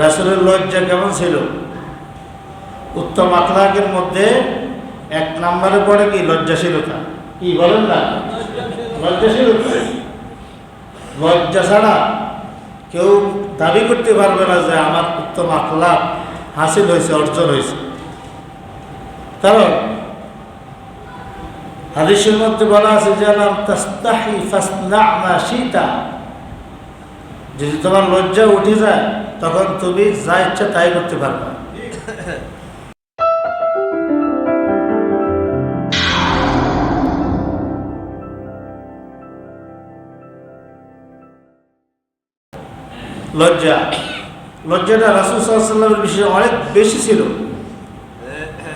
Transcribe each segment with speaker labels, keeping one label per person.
Speaker 1: রাসুলের লজ্জা কেমন ছিল? উত্তম আখলাকের মধ্যে এক নম্বরে পড়ে কি? লজ্জাশীলতা। কি বলেন না? লজ্জাশীলতা। লজ্জা ছাড়া কেউ দাবি করতে পারবে না যে আমার উত্তম আখলাক হাসিল হয়েছে, অর্জন হয়েছে। কারণ হাদিসের মধ্যে বলা আছে যে নাম তাস্তাহি ফাসনা শীতা। যদি তোমার লজ্জা উঠে যায়, তখন তুমি যা ইচ্ছা তাই করতে পারবে। লজ্জা। লজ্জাটা রাসুল সাল্লামের বিষয়ে অনেক বেশি ছিল।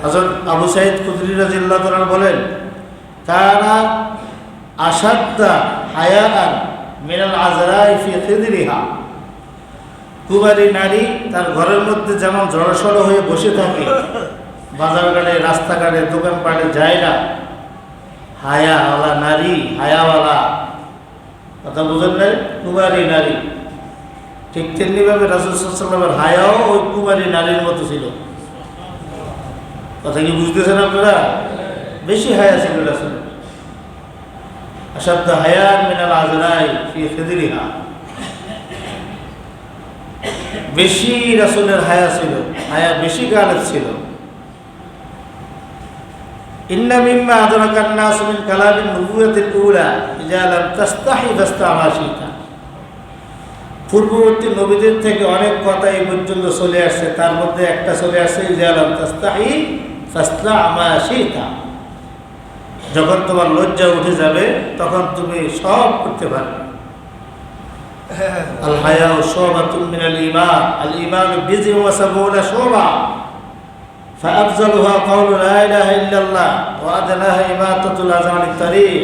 Speaker 1: হজরত আবু সাইদ খুদরি রাজিল্লাহ বলেন তারা আসাদা হায়া হায়ান মিনাল আজরাই ফি খিদরিহা। কুমারী নারী তার ঘরের মধ্যে যেমন জড়সড় হয়ে বসে থাকে বাজার ঘাটে রাস্তাঘাটে, দোকানপাটে যায় না। হায়াওয়ালা নারী, হায়াওয়ালা। কথা বুঝেন নাই? কুমারী নারী। ঠিক তেমনিভাবে রাসুলসাল্লামের হায়াও ওই কুমারী নারীর মতো ছিল। কথা কি বুঝতেছেন আপনারা? বেশি হায়া ছিল রাসুল আসাদ্দ হায়ান মিনাল আজরাই ফি খেদিরিহা বেশি রাসুলের হায়া ছিল, হায়া বেশি গালের ছিল। ইন্না মিম্মা আদরাকান নাস মিন কালামিন নুবুওয়াতিল উলা, ইজা লাম তাস্তাহি ফাস্তামাশিতা পূর্ববর্তী নবীদের থেকে অনেক কথা এই পর্যন্ত চলে আসছে, তার মধ্যে একটা চলে আসছে, ইজা লাম তাস্তাহি ফাস্তামাশিতা যখন তোমার লজ্জা উঠে যাবে তখন তুমি সব করতে পারবে الحياء شعبة من الإيمان الإيمان بضع وسبعون شعبة فأفضلها قول لا إله إلا الله وأدناها إماتة الأذى عن الطريق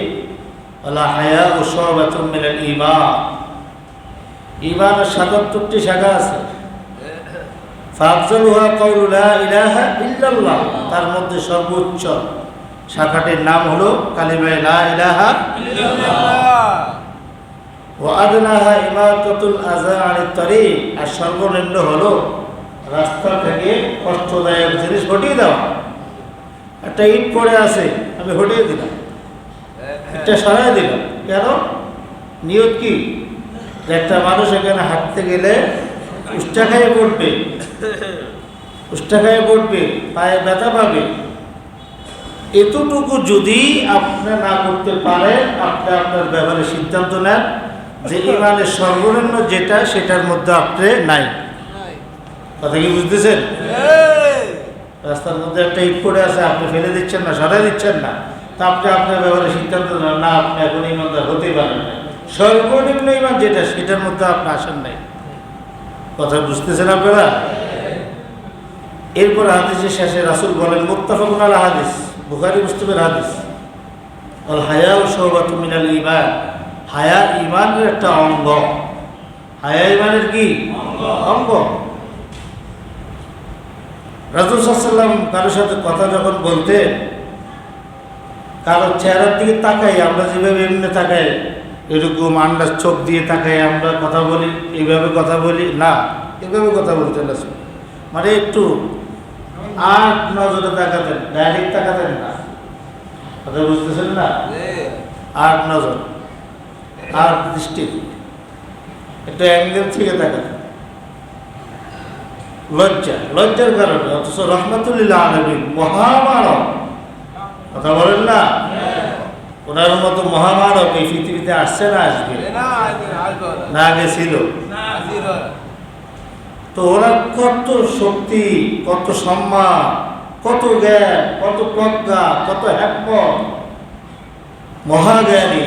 Speaker 1: والحياء شعبة من الإيمان ইমানের সাতাত্তরটি শাখা আছে ফাফজলুহা কৌল লা ইলাহা ইল্লাল্লাহ তার মধ্যে সর্বোচ্চ শাখাটির নাম হলো কালিমায় লা ইলাহা ও আদনাহা ইমাতাতুল আযা আনিত তরিক। আর সর্বনিম্ন হলো রাস্তা থেকে কষ্টদায়ক জিনিস হটিয়ে দেওয়া। একটা ইট পড়ে আছে, আমি হটিয়ে দিলাম। একটা সরাই দিলাম। কেন? নিয়ত কি? একটা মানুষ এখানে হাঁটতে গেলে উষ্টা খাইয়ে পড়বে। উষ্টা খাইয়ে পড়বে, পায়ে ব্যথা পাবে। এতটুকু যদি আপনি না করতে পারেন আপনি আপনার ব্যাপারে সিদ্ধান্ত নেন যে ইমানের সর্বনিম্ন যেটা সেটার মধ্যে আপনি নাই। কথা কি বুঝতেছেন? রাস্তার মধ্যে একটা ইট পড়ে আছে আপনি ফেলে দিচ্ছেন না সরাই দিচ্ছেন না। তা আপনি আপনার ব্যাপারে সিদ্ধান্ত নেন না আপনি এখন ইমানদার হতেই পারেন না সর্বনিম্ন ইমান যেটা সেটার মধ্যে আপনি আসেন নাই। কথা বুঝতেছেন আপনারা? এরপর হাদিসের শেষে রাসুল বলেন মুক্তাফাকুন আল হাদিস। বুখারি মুস্তফের হাদিস। অল হায়া ও সৌবাত মিনাল ইমান হায়া ইমানের একটা অঙ্গ। হায়া ইমানের কি? অঙ্গ। রাজুল সাল্লাম কারোর সাথে কথা যখন বলতেন, কারোর চেহারার দিকে তাকাই, আমরা যেভাবে এমনি তাকাই, এরকম আন্দাজ চোখ দিয়ে তাকাই, আমরা কথা বলি এইভাবে কথা বলি, না, এভাবে কথা বলতে রাসুল। মানে একটু আট নজরে তাকাতেন ডাইরেক্ট তাকাতেন না। কথা বুঝতেছেন না? আট নজর আট দৃষ্টি। একটা অ্যাঙ্গেল থেকে তাকাতেন। লজ্জা লজ্জার কারণে অথচ রহমতুল্লাহ আলমী মহামানব। কথা বলেন না? ওনার মতো মহামানব এই পৃথিবীতে আসছে না আসবে না আগে ছিল। তো ওরা কত শক্তি, কত সম্মান, কত জ্ঞান, কত প্রজ্ঞা, কত হ্যাকমত মহাজ্ঞানী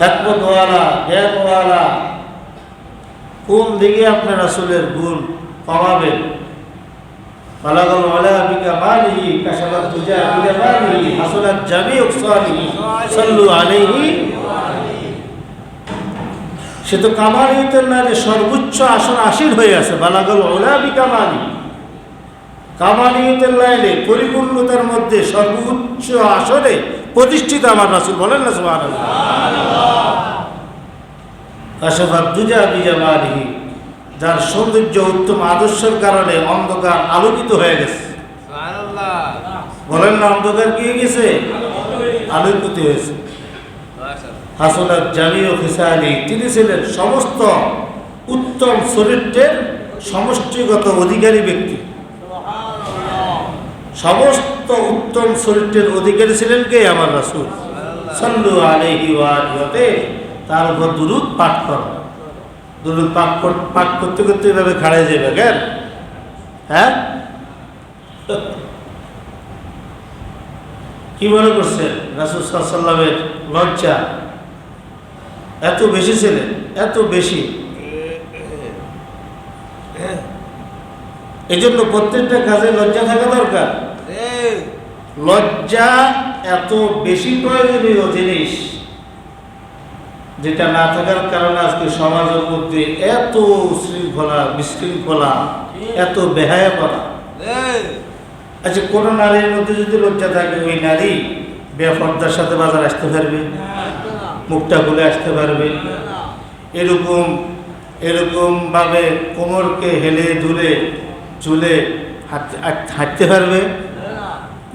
Speaker 1: হ্যাকমতওয়ালা জ্ঞানওয়ালা। কোন দিকে আপনার আসলের গুণ কমাবেন? বিকা মালিহি কাশাবাত তুজা বিকা মালিহি হাসনাত জামিউ সালিহি। সাল্লু আলাইহি সে তো কামালিতের নারে সর্বোচ্চ আসন আসীন হয়ে আছে। বালাগল ওলা বিকামালি কামালিয়তের লাইনে পরিপূর্ণতার মধ্যে সর্বোচ্চ আসনে প্রতিষ্ঠিত আমার রাসুল। বলেন না সুবহানাল্লাহ। কাশাফাত দুজা বিজা মালিহি যার সৌন্দর্য উত্তম আদর্শের কারণে অন্ধকার আলোকিত হয়ে গেছে। বলেন না অন্ধকার কি গেছে? আলোকিত হয়েছে হাসনাত জামি ও খিসানি তিনি ছিলেন সমস্ত উত্তম চরিত্রের সমষ্টিগত অধিকারী ব্যক্তি। সমস্ত উত্তম চরিত্রের অধিকারী ছিলেন কে? আমার রাসূল। ওয়া আলিহি তার উপর দুরূদ পাঠ কর। দুরূদ পাঠ পাঠ করতে করতে এভাবে খাড়াই যাবে কেন? হ্যাঁ? কি মনে করছেন রাসূল সাল্লামের লজ্জা? এত বেশি ছিলেন এত বেশি। এই জন্য প্রত্যেকটা কাজে লজ্জা থাকা দরকার। লজ্জা এত বেশি প্রয়োজনীয় জিনিস, যেটা না থাকার কারণে আজকে সমাজের মধ্যে এত শৃঙ্খলা, বিশৃঙ্খলা, এত বেহায়া করা আচ্ছা কোনো নারীর মধ্যে যদি লজ্জা থাকে, ওই নারী বেফর্দার সাথে বাজার আসতে পারবে? মুখটা খুলে আসতে পারবে। এরকম এরকমভাবে কোমরকে হেলে দুলে চুলে হাঁটতে পারবে?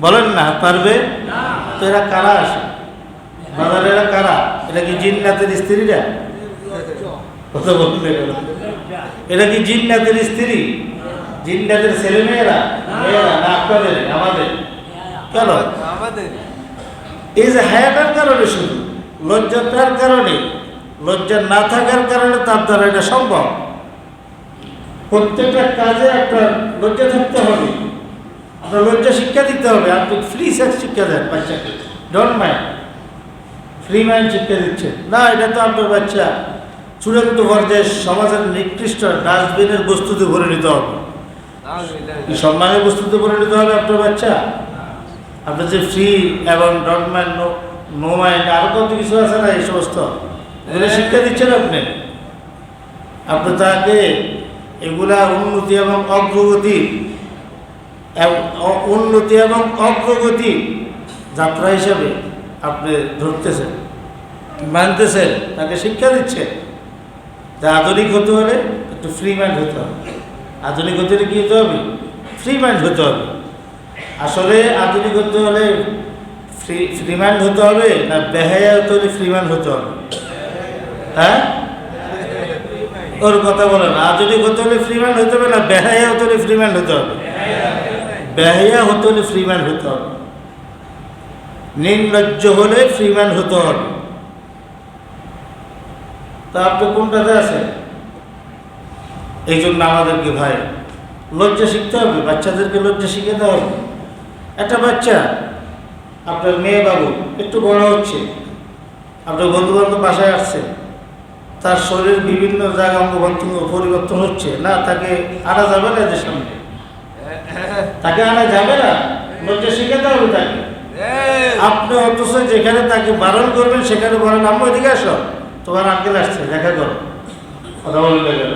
Speaker 1: বলেন না পারবে? তো এরা কারা আসে? বাজারে এরা কারা? এটা কি জিন্নাতের স্ত্রীরা? কথা বলতে এটা কি জিন্নাতের স্ত্রী? জিন্নাতের ছেলে মেয়েরা মেয়েরা না আপনাদের আমাদের? কেন? এই যে হায়াটার কারণে শুধু। লজ্জাটার কারণে লজ্জা না থাকার কারণে তার দ্বারা এটা সম্ভব। প্রত্যেকটা কাজে আপনার লজ্জা থাকতে হবে। আপনার লজ্জা শিক্ষা দিতে হবে। আপনি ফ্রি সেক্স শিক্ষা দেন বাচ্চাকে ডোন্ট মাইন্ড ফ্রি মাইন্ড শিক্ষা দিচ্ছেন। না এটা তো আপনার বাচ্চা। চূড়ান্ত পর্যায়ে সমাজের নিকৃষ্ট ডাস্টবিনের বস্তুতে ভরে নিতে হবে। সম্মানের বস্তুতে পরিণত হবে আপনার বাচ্চা। আপনার যে ফ্রি এবং dot mind no no mind আরও কত কিছু আছে না, এই সমস্ত। এগুলো শিক্ষা দিচ্ছেন আপনি। আপনি তাকে এগুলা উন্নতি এবং অগ্রগতি উন্নতি এবং অগ্রগতি যাত্রা হিসাবে আপনি ধরতেছেন, মানতেছেন, তাকে শিক্ষা দিচ্ছেন। যে আধুনিক হতে হলে একটু ফ্রি মাইন্ড হতে হবে। আধুনিক হতে হলে কী হতে হবে? ফ্রি মাইন্ড হতে হবে। আসলে আধুনিক হতে হলে ফ্রি ফ্রি হতে হবে না বেহায়া হতে হলে ফ্রি হতে হবে? হ্যাঁ? ওর কথা বলে না। আর যদি হতে হলে ফ্রি মাইন্ড হতে হবে না বেহায়া হতে হলে ফ্রি মাইন্ড হতে হবে? বেহায়া হতে হলে ফ্রি মাইন্ড হতে হবে। নির্লজ্জ হলে ফ্রি মাইন্ড হতে হবে। তা আপনি কোনটাতে আছেন? এই জন্য আমাদেরকে ভাই লজ্জা শিখতে হবে, বাচ্চাদেরকে লজ্জা শিখাতে হবে। একটা বাচ্চা আপনার মেয়ে বাবু একটু বড় হচ্ছে। আপনার বন্ধু বান্ধব বাসায় আসছে। তার শরীর বিভিন্ন জায়গা অঙ্গ প্রত্যঙ্গ পরিবর্তন হচ্ছে। না তাকে আনা যাবে না এদের সামনে? তাকে আনা যাবে না? লজ্জা শিখাতে হবে তাকে। আপনি অথচ যেখানে তাকে বারণ করবেন সেখানে বলেন আম্মু এদিকে আসো। তোমার আঙ্কেল আসছে দেখা করো। কথা বলতে গেলে